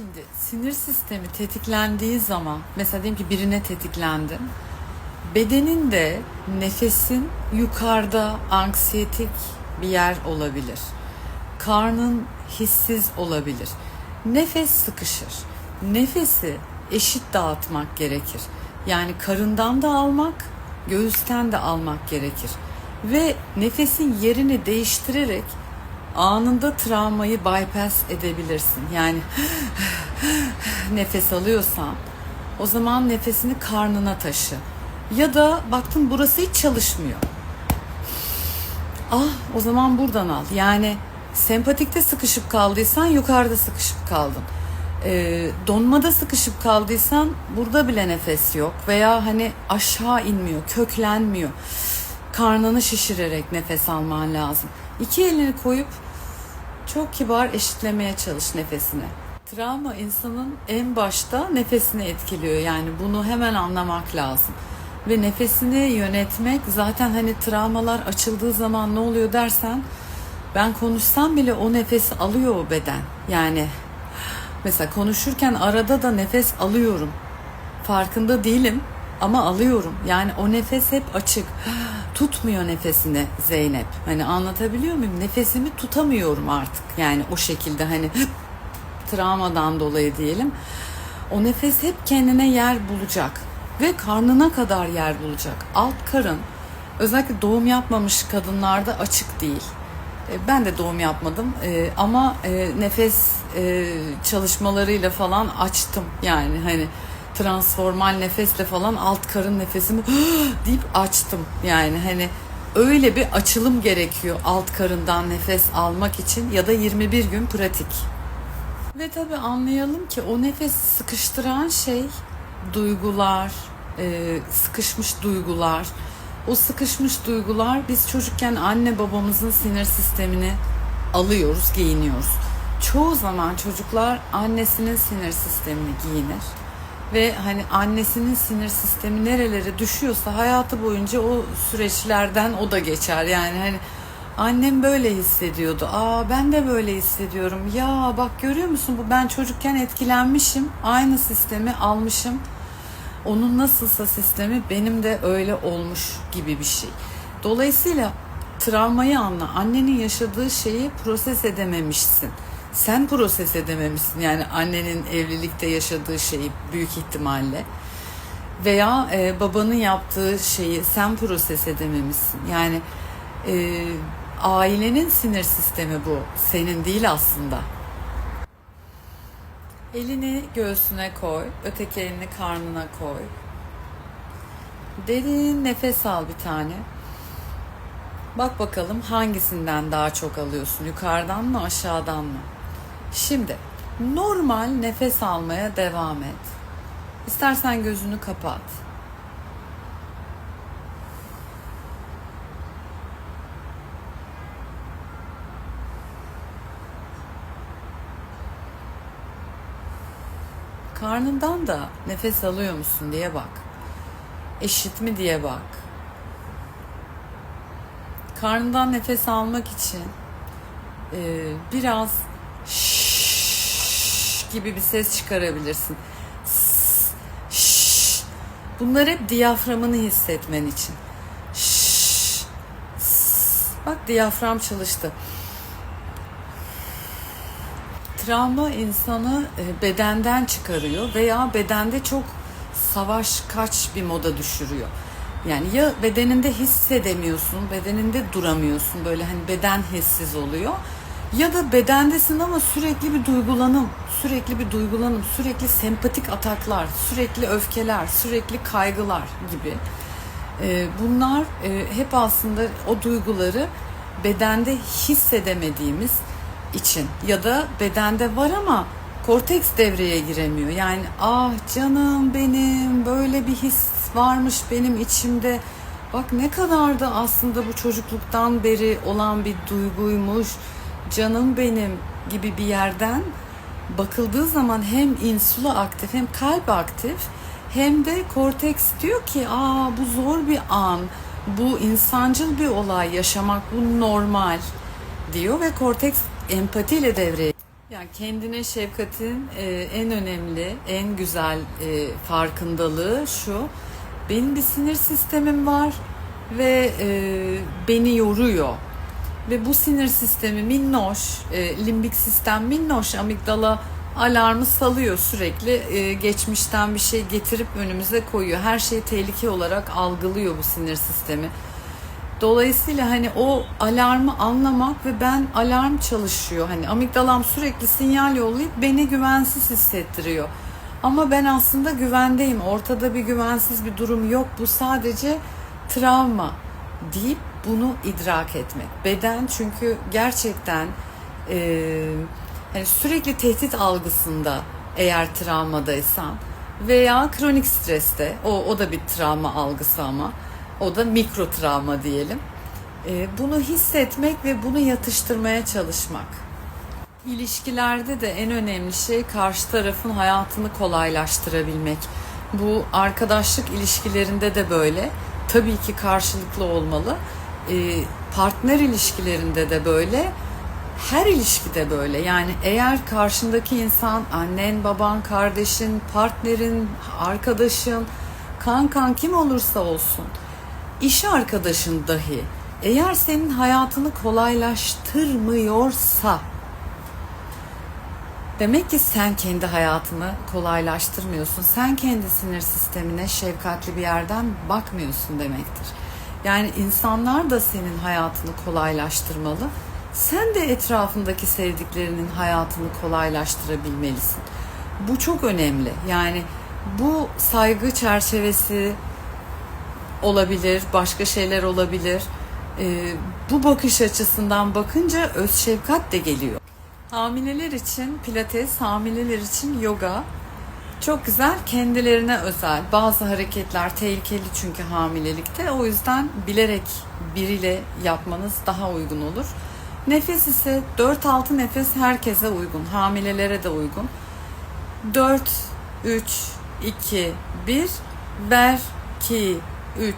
Şimdi sinir sistemi tetiklendiği zaman mesela diyelim ki birine tetiklendin. Bedenin de nefesin yukarıda anksiyetik bir yer olabilir. Karnın hissiz olabilir. Nefes sıkışır. Nefesi eşit dağıtmak gerekir. Yani karından da almak, göğüsten de almak gerekir. Ve nefesin yerini değiştirerek anında travmayı bypass edebilirsin. Yani nefes alıyorsan o zaman nefesini karnına taşı. Ya da baktın burası hiç çalışmıyor. Ah o zaman buradan al. Yani sempatikte sıkışıp kaldıysan yukarıda sıkışıp kaldın. Ee, donmada sıkışıp kaldıysan burada bile nefes yok. Veya hani aşağı inmiyor, köklenmiyor. Karnını şişirerek nefes alman lazım. İki elini koyup çok kibar eşitlemeye çalış nefesini. Travma insanın en başta nefesini etkiliyor. Yani bunu hemen anlamak lazım. Ve nefesini yönetmek zaten hani travmalar açıldığı zaman ne oluyor dersen ben konuşsam bile o nefesi alıyor o beden. Yani mesela konuşurken arada da nefes alıyorum. Farkında değilim ama alıyorum. Yani o nefes hep açık. Tutmuyor nefesini Zeynep. Hani anlatabiliyor muyum? Nefesimi tutamıyorum artık. Yani o şekilde hani travmadan dolayı diyelim. O nefes hep kendine yer bulacak ve karnına kadar yer bulacak. Alt karın özellikle doğum yapmamış kadınlarda açık değil. E, Ben de doğum yapmadım E, ama e, nefes çalışmalarıyla falan açtım yani hani transformal nefesle falan alt karın nefesimi deyip açtım yani hani öyle bir açılım gerekiyor alt karından nefes almak için ya da 21 gün pratik. Ve tabii anlayalım ki o nefes sıkıştıran şey duygular, e, sıkışmış duygular. O sıkışmış duygular biz çocukken anne babamızın sinir sistemini alıyoruz, giyiniyoruz. Çoğu zaman çocuklar annesinin sinir sistemini giyinir. Ve hani annesinin sinir sistemi nerelere düşüyorsa hayatı boyunca o süreçlerden o da geçer. Yani hani Annem böyle hissediyordu. Aa ben de böyle hissediyorum. Ya bak görüyor musun bu ben çocukken etkilenmişim. Aynı sistemi almışım. Onun nasılsa sistemi benim de öyle olmuş gibi bir şey. Dolayısıyla travmayı anla. Annenin yaşadığı şeyi proses edememişsin. Sen proses edememişsin. Yani annenin evlilikte yaşadığı şeyi büyük ihtimalle veya e, babanın yaptığı şeyi sen proses edememişsin. Yani e, ailenin sinir sistemi bu. Senin değil aslında. Elini göğsüne koy, öteki elini karnına koy. Derin nefes al bir tane. Bak bakalım hangisinden daha çok alıyorsun? Yukarıdan mı, aşağıdan mı? Şimdi normal nefes almaya devam et. İstersen gözünü kapat. Karnından da nefes alıyor musun diye bak. Eşit mi diye bak. Karnından nefes almak için e, biraz şşş gibi bir ses çıkarabilirsin. Bunlar hep diyaframını hissetmen için. Bak diyafram çalıştı. Travma insanı e, bedenden çıkarıyor veya bedende çok savaş kaç bir moda düşürüyor. Yani ya bedeninde hissedemiyorsun, bedeninde duramıyorsun böyle hani beden hissiz oluyor. Ya da bedendesin ama sürekli bir duygulanım, sürekli bir duygulanım, sürekli sempatik ataklar, sürekli öfkeler, sürekli kaygılar gibi. E, Bunlar e, hep aslında o duyguları bedende hissedemediğimiz için ya da bedende var ama korteks devreye giremiyor. Yani ah canım benim böyle bir his varmış benim içimde. Bak ne kadar da aslında bu çocukluktan beri olan bir duyguymuş. Canım benim gibi bir yerden bakıldığı zaman hem insula aktif hem kalp aktif hem de korteks diyor ki aa bu zor bir an. Bu insancıl bir olay yaşamak bu normal diyor ve korteks empatiyle devreye Yani kendine şefkatin e, en önemli, en güzel e, farkındalığı şu. Benim bir sinir sistemim var ve e, beni yoruyor. Ve bu sinir sistemi minnoş, e, limbik sistem minnoş, amigdala alarmı salıyor sürekli. E, geçmişten bir şey getirip önümüze koyuyor. Her şeyi tehlike olarak algılıyor bu sinir sistemi. Dolayısıyla hani o alarmı anlamak ve ben alarm çalışıyor. Hani amigdalam sürekli sinyal yollayıp beni güvensiz hissettiriyor. Ama ben aslında güvendeyim. Ortada bir güvensiz bir durum yok. Bu sadece travma deyip bunu idrak etmek. Beden çünkü gerçekten e, hani sürekli tehdit algısında eğer travmadaysan veya kronik streste o, o da bir travma algısı ama o da mikro travma diyelim. E, bunu hissetmek ve bunu yatıştırmaya çalışmak. İlişkilerde de en önemli şey karşı tarafın hayatını kolaylaştırabilmek. Bu arkadaşlık ilişkilerinde de böyle. Tabii ki karşılıklı olmalı. E, partner ilişkilerinde de böyle. Her ilişkide böyle. Yani eğer karşındaki insan annen, baban, kardeşin, partnerin, arkadaşın, kankan kim olursa olsun iş arkadaşın dahi eğer senin hayatını kolaylaştırmıyorsa demek ki sen kendi hayatını kolaylaştırmıyorsun. Sen kendi sinir sistemine şefkatli bir yerden bakmıyorsun demektir. Yani insanlar da senin hayatını kolaylaştırmalı. Sen de etrafındaki sevdiklerinin hayatını kolaylaştırabilmelisin. Bu çok önemli. Yani bu saygı çerçevesi olabilir, başka şeyler olabilir. Ee, bu bakış açısından bakınca öz şefkat de geliyor. Hamileler için pilates, hamileler için yoga çok güzel kendilerine özel. Bazı hareketler tehlikeli çünkü hamilelikte. O yüzden bilerek biriyle yapmanız daha uygun olur. Nefes ise 4-6 nefes herkese uygun. Hamilelere de uygun. 4, 3, 2, 1 ver 2, 3,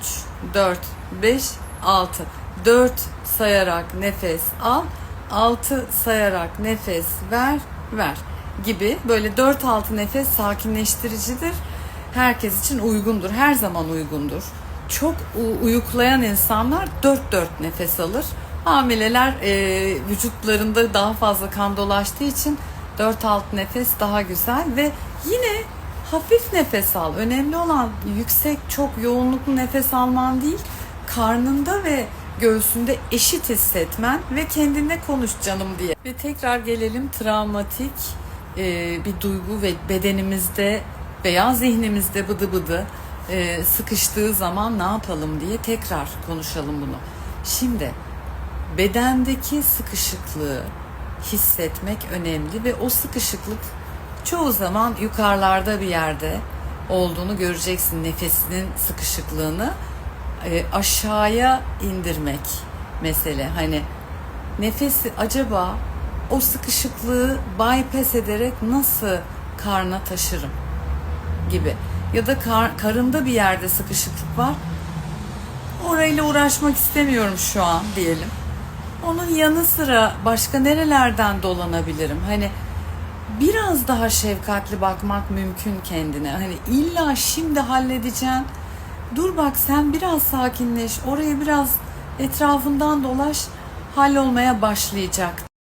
4, 5, 6. 4 sayarak nefes al. 6 sayarak nefes ver, ver gibi böyle 4-6 nefes sakinleştiricidir. Herkes için uygundur. Her zaman uygundur. Çok uyuklayan insanlar 4-4 nefes alır. Hamileler e, vücutlarında daha fazla kan dolaştığı için 4-6 nefes daha güzel ve yine hafif nefes al. Önemli olan yüksek, çok yoğunluklu nefes alman değil, karnında ve göğsünde eşit hissetmen ve kendine konuş canım diye. Ve tekrar gelelim travmatik e, bir duygu ve bedenimizde veya zihnimizde bıdı bıdı e, sıkıştığı zaman ne yapalım diye tekrar konuşalım bunu. Şimdi bedendeki sıkışıklığı hissetmek önemli ve o sıkışıklık çoğu zaman yukarılarda bir yerde olduğunu göreceksin nefesinin sıkışıklığını e, aşağıya indirmek mesele hani nefesi acaba o sıkışıklığı bypass ederek nasıl karna taşırım gibi ya da kar, karında bir yerde sıkışıklık var orayla uğraşmak istemiyorum şu an diyelim onun yanı sıra başka nerelerden dolanabilirim hani biraz daha şefkatli bakmak mümkün kendine. Hani illa şimdi halledeceğim. Dur bak sen biraz sakinleş. Oraya biraz etrafından dolaş. Hallolmaya başlayacak.